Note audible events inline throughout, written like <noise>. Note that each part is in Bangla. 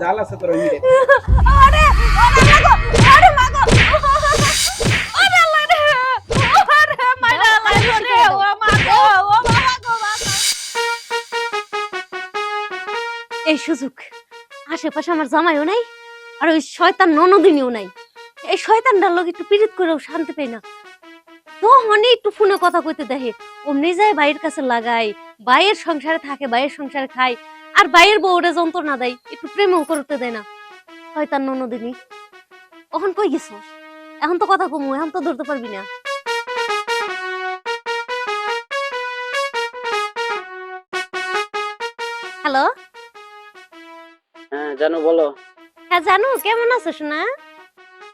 জাল আছে তোর এই সুযোগ, আশেপাশে আমার জামাইও নাই, আর ওই শয়তান ননদিনীও নাই। এই শয়তানটার লোক একটু পীড়িত করেও শান্তি পাই না। তো মনে একটু ফোনে কথা কইতে দেখে, অমনি যায় বাইয়ের কাছে লাগাই বাইয়ের সংসারে থাকে বাইয়ের সংসারে খায় আর বাইয়ের বউরে যন্ত্রণা দেয় একটু প্রেমও করতে দেয় না। শয়তান ননদিনী কখন কই গেছস এখন তো কথা কমু এখন তো ধরতে পারবি না। হ্যালো? হ্যাঁ জানো বলো। হ্যাঁ জানু কেমন আছো শোনা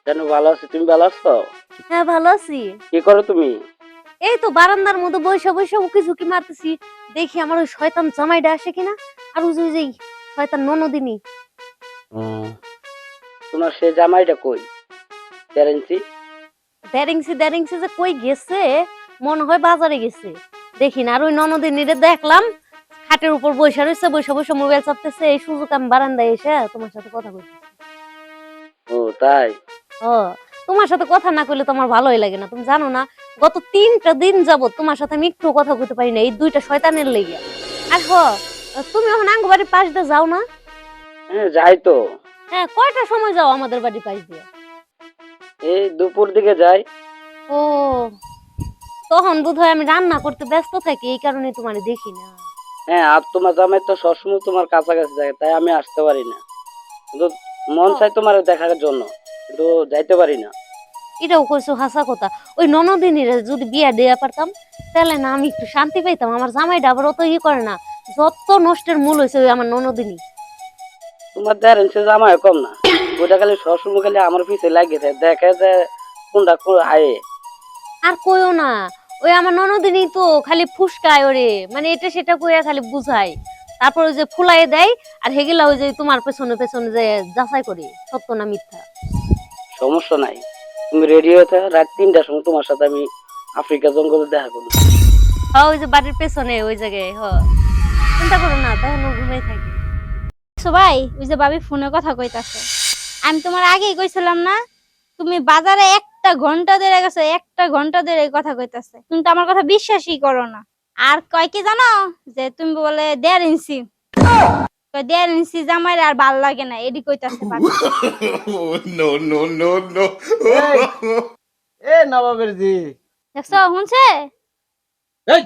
জানো ভালো আছি তুমি ভালো আছো? হ্যাঁ ভালো আছি। কি করো তুমি? এই তো বারান্দার মধ্যে বৈশা বৈশা উকি ঝুঁকি মারতেছি দেখি আমার ওই শয়তান জামাইটা আসে কিনা। আর ওই যে ওই যে শয়তান ননদিনী। তোমার সে জামাইটা কই? গ্যারেন্সি দেরিংসি দেরিংসি যে কই গেছে মনে হয় বাজারে গেছে। দেখি না আর ওই ননদিনীরে দেখলাম খাটের উপর বৈশা রয়েছে বৈশা বৈশা মোবাইল চাপতেছে এই সুযোগ আমি বারান্দায় এসে তোমার সাথে কথা বলছি। ও তাই? ও তোমার সাথে কথা না কইলে তোমার ভালোই লাগে না। তুমি জানো না গত তিনটা দিন যাবত তোমার সাথে আমি একটু কথা কইতে পারি না এই দুইটা শয়তানের লেগে আর হ তুমি এখন আঙ্গ বাড়ির পাশ দিয়ে যাও না? হ্যাঁ যাই তো। হ্যাঁ কয়টার সময় যাও আমাদের বাড়ির পাশ দিয়ে? এই দুপুর দিকে যাই। ও তখন বোধহয় আমি রান্না করতে ব্যস্ত থাকি এই কারণে তোমার দেখি না। হ্যাঁ আর তোমার জামাই তো সবসময় তোমার কাছাকাছি থাকে তাই আমি আসতে পারি না। কিন্তু মন চাই তোমার দেখার জন্য কিন্তু যাইতে পারি না। এটাও কইছো হাসা কথা। ওই ননদিনীরে যদি বিয়া দেয়া পারতাম তাহলে না আমি একটু শান্তি পাইতাম আমার জামাইটা আবার অত ইয়ে করে না। যত নষ্টের মূল হয়েছে আমার ননদিনী। তোমার গ্যারেন্সি জামাই কম না। ওইটা খালি সবসময় খালি আমার পিছে লাগিয়ে থাকে দেখে যে কোনটা কোন আয়ে। আর কইও না ওই আমার ননদিনী তো খালি ফুসকায় ওরে। মানে এটা সেটা কইয়া খালি বুঝায়। তারপর ওই যে ফুলাই দেয় আর হেগেলা ওই যে তোমার পেছনে পেছনে যে যাচাই করে। সত্য না মিথ্যা? সমস্যা নাই। তুমি রেডি হয়ে থাকো রাত তিনটার সময় তোমার সাথে আমি আফ্রিকা জঙ্গলে দেখা করব। হ্যাঁ ওই যে বাড়ির পেছনে ওই জায়গায় হ। চিন্তা করো না তখন ও ঘুমাই থাকি। সবাই ওই যে ভাবি ফোনে কথা কইতাছে। আমি তোমার আগেই কইছিলাম না তুমি বাজারে একটা ঘণ্টা ধরে গেছো একটা ঘণ্টা ধরে কথা কইতাছে। তুমি তো আমার কথা বিশ্বাসই করো না। আর কয় কি জানো যে তুমি বলে দেড় ইঞ্চি। দেড় ইঞ্চি জামাইরে আর ভালো লাগে না এডি কইতাছে. <laughs> এ নবাবের জি। দেখছ শুনছে? এই!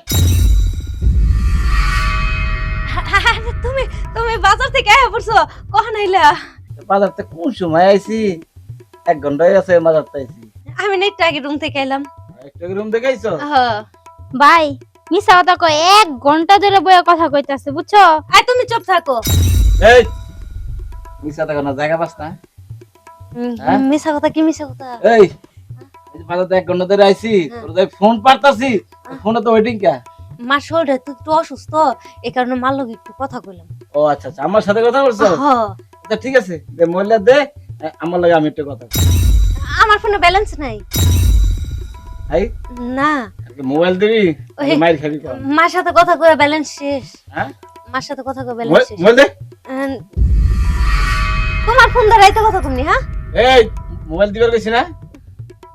তুমি তুমি বাজার থেকে আয়া পড়ছো কখন আইলা বাজার থেকে কোন সময় আইছি? এক ঘণ্টা হয়ে গেছে বাজার থেকে আইছি। আমি না একটু আগে রুম থেকে একটা রুম দেখে আইছো? হ্যাঁ ভাই মিছা কথা কয় এক ঘণ্টা ধরে বইয়া কথা কইতাছে বুঝছ? আর তুমি চুপ থাকো। এই মিশা থাকো না জায়গা পাস না? হুম, হ্যাঁ? মিছা কথা কি মিছা কথা? এই এই বাজার থেকে এক ঘণ্টা ধরে আইছি তোর ফোন পারতাছি ফোনে তো ওয়েটিং কা? মার শরীরটা তো একটু অসুস্থ এই কারণে মার লগে একটু কথা কইলাম। ও আচ্ছা আচ্ছা আমার সাথে কথা বলছো? হ্যাঁ আচ্ছা ঠিক আছে দে মহিলা দে আমার লাগে আমি একটু কথা আমার ফোনে ব্যালেন্স নাই। এই? না। মোবাইল দিবি? মাইর খাবি মার সাথে কথা কয়ে ব্যালেন্স শেষ। হ্যাঁ? মার সাথে কথা কয়ে ব্যালেন্স শেষ। মোবাইল দে। তোমার ফোন ধরাইতে কথা তুমি হ্যাঁ? এই মোবাইল দিবার গেছি না।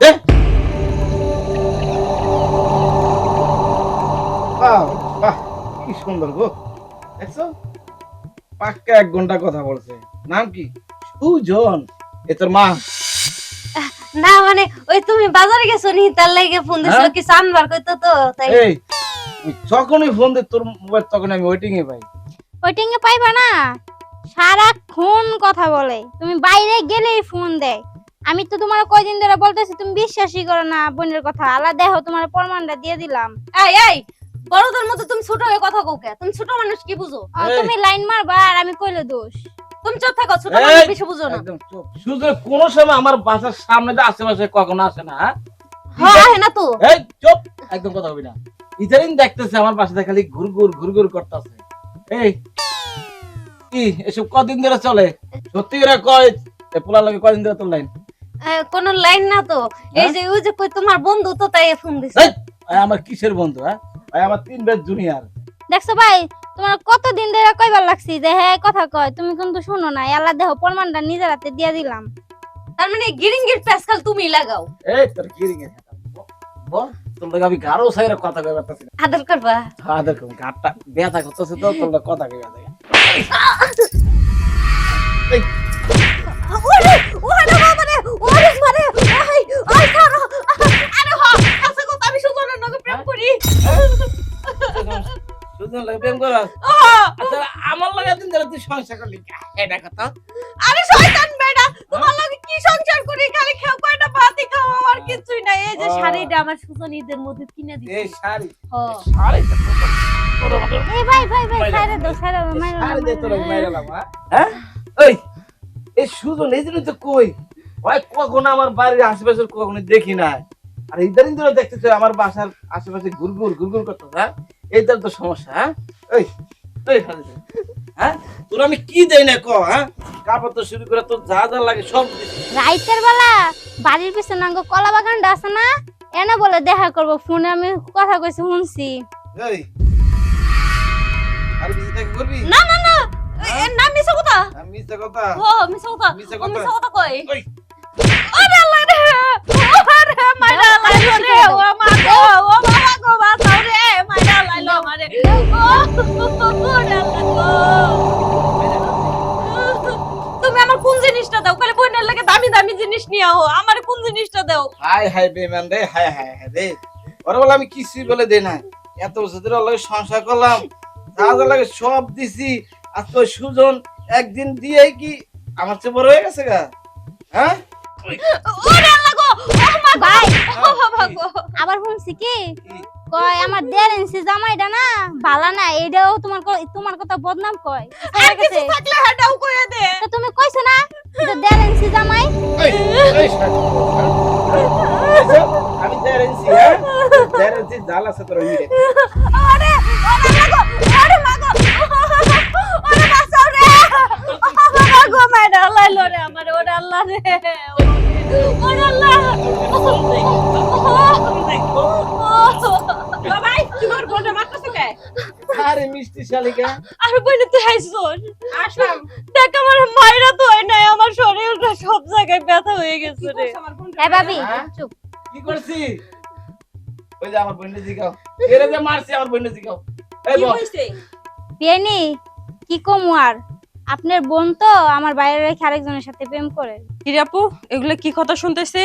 দে। বাহ কি সুন্দর গো। দেখছ? পাক্কা এক ঘণ্টা কথা বলছে। নাম কি? সুজন। এ তোর মা। না মানে ওই তুমি বাজারে গেছো নি তার লাগে ফোন দিছিল হ্যাঁ? কি সানবার কইতো তো তাই। এই যখনই ফোন দে তোর মোবাইল তখন আমি ওয়েটিং এ পাই। ওইটিং এ পাইবা না? সারাক্ষণ কথা বলে। তুমি বাইরে গেলেই ফোন দেয়। আমি তো তোমার কয়দিন ধরে বলতেছি তুমি বিশ্বাসই করো না বোনের কথা। আলাদা দেখো তোমার প্রমাণটা দিয়ে দিলাম। এই এই বড়দের মতো তুমি ছোট হয়ে কথা কওকে তুমি ছোট মানুষ কি বুঝো? আর তুমি লাইন মারবা আর আমি কইলে দোষ। তুমি চুপ থাকো ছোট মানুষ বেশি বুঝো না। একদম চুপ। সুজন কোন সময় আমার বাসার সামনে দিয়ে আশেপাশে কখনো আসে না হ্যাঁ? হ্যাঁ না তো। এই চুপ! একদম কথা হবি না। ইদারিং দেখতেছে আমার পাশে খালি ঘুরঘুর ঘুরঘুর করতেছে। এই কি এসব কদিন ধরে চলে? সত্যি করে কয় এ পোলা লাগে কদিন ধরে তোর লাইন? কোনো লাইন না তো। এই হ্যাঁ? যে ওই যে কই তোমার বন্ধু তো তাই ফোন দিছে। আমার কিসের বন্ধু হ্যাঁ? ভাই আমার তিন বেদ জুনিয়র দেখছ ভাই তোমার কতদিন ধরে কইবার লাগছি যে হ্যাঁ কথা কয় তুমি কিন্তু শুনো না আল্লাহ দেহ প্রমাণটা নিজের হাতে দিয়ে দিলাম। তার মানে গিরিং গিরিঙ্গির প্যাসকাল তুমি লাগাও। এই তোর কি রিঙে বল আমি গারো সাইরে কথা কই পারতাছি না। আদর করবা? হ্যাঁ গাটটা ব্যথা করতেছে তো কথা কই পারতাছি এই! ওরে ওরে বাবা রে ওরে মারে ওই ওই ছাড়ো আরে হ কাছে কথা আমি সুজন লাগে প্রেম আচ্ছা আমার লগে দিন ধরে তুই সংসার করলি এটা কথা আরে শয়তান বেটা তোমার লগে কি সংসার করি? খালি খেও কয়টা ভাতই খাও আর কিছুই নাই। এই যে শাড়িটা আমার সুজন ঈদের মধ্যে কিনে দিছে। এই শাড়ি। শাড়ি এই ভাই ভাই ভাই সাইরে দাও সাইরে দাও মাইরো না, তোর মাইরো। হ্যাঁ? ওই এই সুজন এই তো কই? কখন আমার বাড়ির আশেপাশে কখনো দেখি না আর ইদারিং ধরে দেখতেছে আমার বাসার আশেপাশে ঘুরঘুর ঘুরঘুর করতেছে হ্যাঁ? এইটার তো সমস্যা হ্যাঁ? ওই ওই হ্যাঁ? তোর আমি কি দেই না ক হ্যাঁ? কাপড় তো শুরু করে তোর যা যা লাগে সব। রাইতের বেলা বাড়ির পিছনে নাঙ্গ কলা বাগানটা আছে না এনে বলে দেখা করব ফোনে আমি কথা কইছি শুনছি। এই। আর বেশি থেকে করবি না না না এর নাম মিছা কথা। মিথ্যা কথা? ও মিছা কথা। মিছা কথা। কই? ওই আরে হাই হাই বেমান রে হাই হাই হাই রে। ওরা বলে আমি কিছুই বলে দেই না এত বছর ধরে সংসার করলাম। যা লাগে সব দিছি। আজকে সুজন একদিন দিয়ে কি আমার চেয়ে বড় হয়ে গেছে গা? হ্যাঁ? ওরে আল্লাহ গো ও মা ভাই। গো ও বাবা গো আবার শুনছি কি? কি? কয় আমার দেড় ইঞ্চি জামাইটা না ভালো না এটাও তোমার তোমার কথা বদনাম কয়। আর সবার কিছু থাকলে হাটাও কইয়া দে। তো তুমি কইছো না দেড় ইঞ্চি জামাই? হ্যাঁ? আমি দেড় হ্যাঁ? দেড় জাল আছে তোর হিরে আরে ওরে লাগো আরে মাগো। ওরে বাঁচাও রে। বাবা গো মাইরা লাইলো আমার ওরে আল্লাহ রে। ওরে আল্লাহ। বাবাই তোমার বোনে মারতেছে কে? আরে মিষ্টি শালিকা। আর বোনে তুই আসলাম। দেখ আমার মাইরা তো হয় নাই আমার শরীরটা সব জায়গায় ব্যথা হয়ে গেছে রে। হ্যাঁ ভাবি হ্যাঁ? চুপ। করছি। ওই যে আমার বোনটা জিগাও। <laughs> এরে যে মারছি আমার বোনটা জিগাও। এই বল বিয়ানি কি কমু আর? আপনার বোন তো আমার বাইরে রেখে আরেকজনের সাথে প্রেম করে। হিরাপু এগুলো কি কথা শুনতেছি?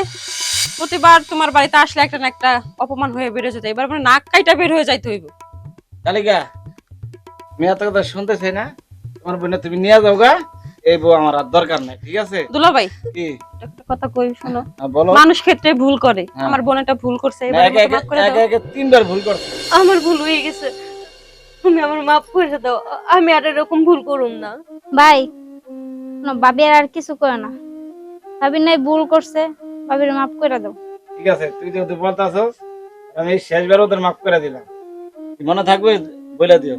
প্রতিবার তোমার বাড়িতে আসলে একটা না একটা অপমান হয়ে বেড়ে যেত এবার মানে নাক কাইটা বের হয়ে যাইতে হইব। শালিকা আমি এত কথা শুনতে চাই না? তোমার বোনে তুমি নিয়ে যাও গা। এই বউ আমার আর দরকার নাই ঠিক আছে? দুলাভাই কি? একটা কথা কই শোনো। হ্যাঁ, বলো। মানুষ ক্ষেত্রে ভুল করে হ্যাঁ। আমার ভুল করছে না, এবার মাফ করে দাও। একে তিনবার ভুল করছে। আমার ভুল হয়ে গেছে তুমি আমার মাফ করে দাও আমি আর এরকম ভুল করুম না। ভাই শোনো, ভাবি আর কিছু করে না। ভাবি নাই ভুল করছে ভাবির মাফ করে দাও। ঠিক আছে তুই যেহেতু বলতে আসস আমি শেষবার ওদের মাফ করে দিলাম। মনে থাকবে বলে দিও।